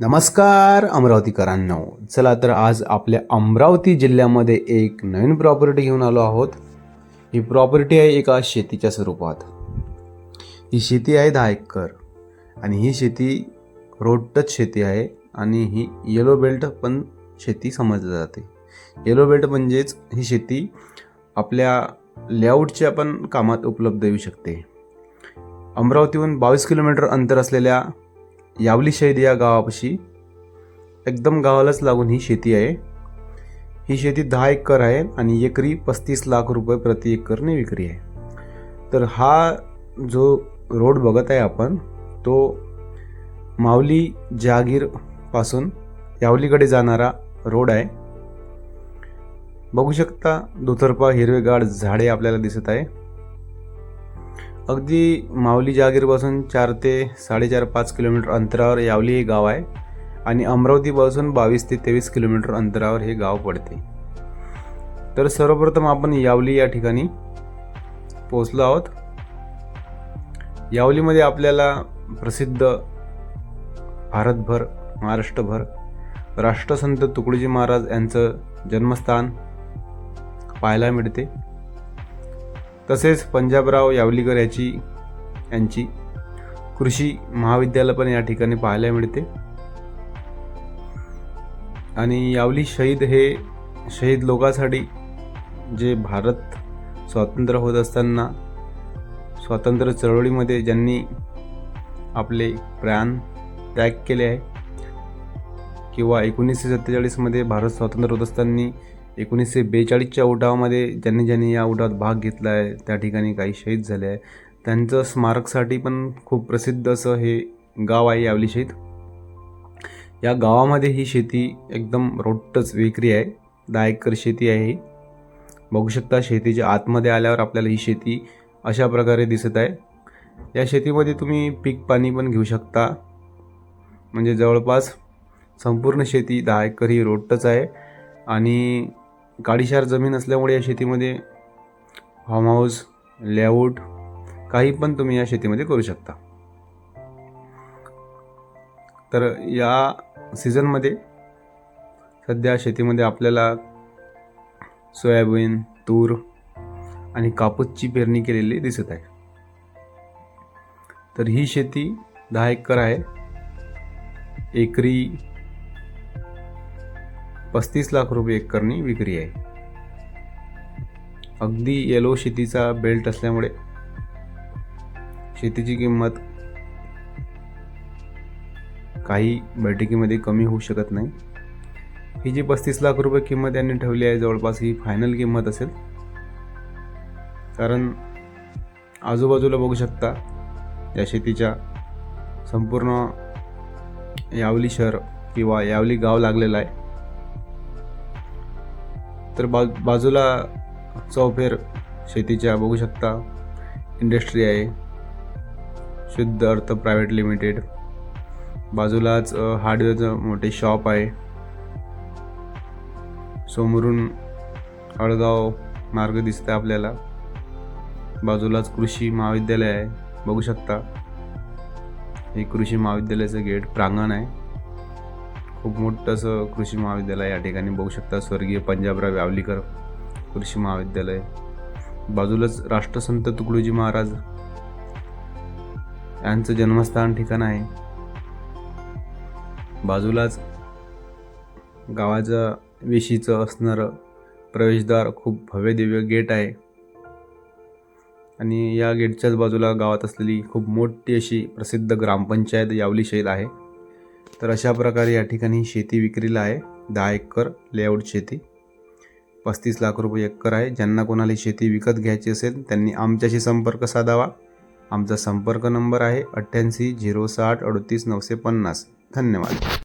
नमस्कार अमरावतीकरांनो. चला तर आज आपल्या अमरावती जिल्ह्यामध्ये एक नवीन प्रॉपर्टी घेऊन आलो आहोत. ही प्रॉपर्टी आहे एका शेतीच्या स्वरूपात. ही शेती आहे दहा एकर आणि ही शेती रोड टच शेती आहे आणि ही येलो बेल्ट पण शेती समजली जाते. येलो बेल्ट म्हणजेच ही शेती आपल्या लेआउटच्या पण कामात उपलब्ध येऊ शकते. अमरावतीहून बावीस किलोमीटर अंतर असलेल्या यावली शहीद या गावापाशी एकदम गावालाच लागून ही शेती आहे. ही शेती दहा एकर आहे आणि एकरी पस्तीस लाख रुपये प्रति एकरने विक्री आहे. तर हा जो रोड बघत आहे आपण तो माऊली जहागीरपासून यावलीकडे जाणारा रोड आहे. बघू शकता दुतर्फा हिरवेगाड झाडे आपल्याला दिसत आहे. अगदी माऊली जहागीरपासून चार ते साडेचार पाच किलोमीटर अंतरावर यावली हे गाव आहे आणि अमरावतीपासून बावीस ते तेवीस किलोमीटर अंतरावर हे गाव पडते. तर सर्वप्रथम आपण यावली या ठिकाणी पोचलो आहोत. यावलीमध्ये आपल्याला प्रसिद्ध भारतभर महाराष्ट्रभर राष्ट्रसंत तुकडोजी महाराज यांचं जन्मस्थान पाहायला मिळते. तसेच पंजाबराव यावलीकर याची यांची कृषी महाविद्यालय पण या ठिकाणी पाहायला मिळते. आणि यावली शहीद हे शहीद लोकांसाठी जे भारत स्वातंत्र्य होत असताना स्वातंत्र्य चळवळीमध्ये ज्यांनी आपले प्राण त्याग केले आहे किंवा एकोणीसशे सत्तेचाळीसमध्ये भारत स्वातंत्र्य होत असताना एकोणीसशे बेचाळीसच्या उठावामध्ये ज्यांनी ज्यांनी या उठावात भाग घेतला आहे त्या ठिकाणी काही शहीद झाले आहे त्यांचं स्मारकसाठी पण खूप प्रसिद्ध असं हे गाव आहे यावली शहीद. या गावामध्ये ही शेती एकदम रोटच विक्री आहे. दहा एकर शेती आहे ही. बघू शकता शेतीच्या आतमध्ये आल्यावर आपल्याला ही शेती अशा प्रकारे दिसत आहे. या शेतीमध्ये तुम्ही पीक पाणी पण घेऊ शकता. म्हणजे जवळपास संपूर्ण शेती दहा एकर ही रोटच आहे. आणि काडीशार जमीन असल्यामुळे या शेतीमध्ये फार्म हाऊस लेआउट काही पण तुम्ही या शेतीमध्ये करू शकता. तर या सीझनमध्ये सध्या शेतीमध्ये आपल्याला सोयाबीन तूर आणि कापूसची पेरणी केलेली दिसत आहे. तर ही शेती दहा एकर आहे. एकरी पस्तीस लाख रुपये एकरनी विक्री आहे. अगदी येलो शेतीचा बेल्ट असल्यामुळे शेतीची किंमत काही बैठकीमध्ये कमी होऊ शकत नाही. ही जी पस्तीस लाख रुपये किंमत यांनी ठेवली आहे जवळपास ही फायनल किंमत असेल. कारण आजूबाजूला बघू शकता या शेतीच्या संपूर्ण यावली शहर किंवा यावली गाव लागलेलं आहे. तर बा बाजूला चौफेर शेतीच्या बघू शकता. इंडस्ट्री आहे. शुद्ध अर्थ प्रायव्हेट लिमिटेड बाजूलाच हार्डवेअरचं मोठे शॉप आहे. समोरून हळगाव मार्ग दिसतं आपल्याला. बाजूलाच कृषी महाविद्यालय आहे. बघू शकता. हे कृषी महाविद्यालयाचं गेट प्रांगण आहे. खूप मोठं असं कृषी महाविद्यालय या ठिकाणी बघू शकता. स्वर्गीय पंजाबराव यावलीकर कृषी महाविद्यालय. बाजूलाच राष्ट्रसंत तुकडोजी महाराज. यांचं जन्मस्थान ठिकाण आहे. बाजूलाच गावाच्या वेशीचं असणारं प्रवेशद्वार खूप भव्य दिव्य गेट आहे. आणि या गेटच्याच बाजूला गावात असलेली खूप मोठी अशी प्रसिद्ध ग्रामपंचायत यावली शैल आहे. तर अशा प्रकारे या ठिकाणी शेती विक्रीला आहे. दहा एकर लेआउट शेती. पस्तीस लाख रुपये एकर आहे. ज्यांना कोणाला शेती विकत घ्यायची असेल त्यांनी आमच्याशी संपर्क साधावा. आमचा संपर्क नंबर आहे अठ्ठ्याऐंशी झिरो साठ अडतीस नऊशे पन्नास. धन्यवाद.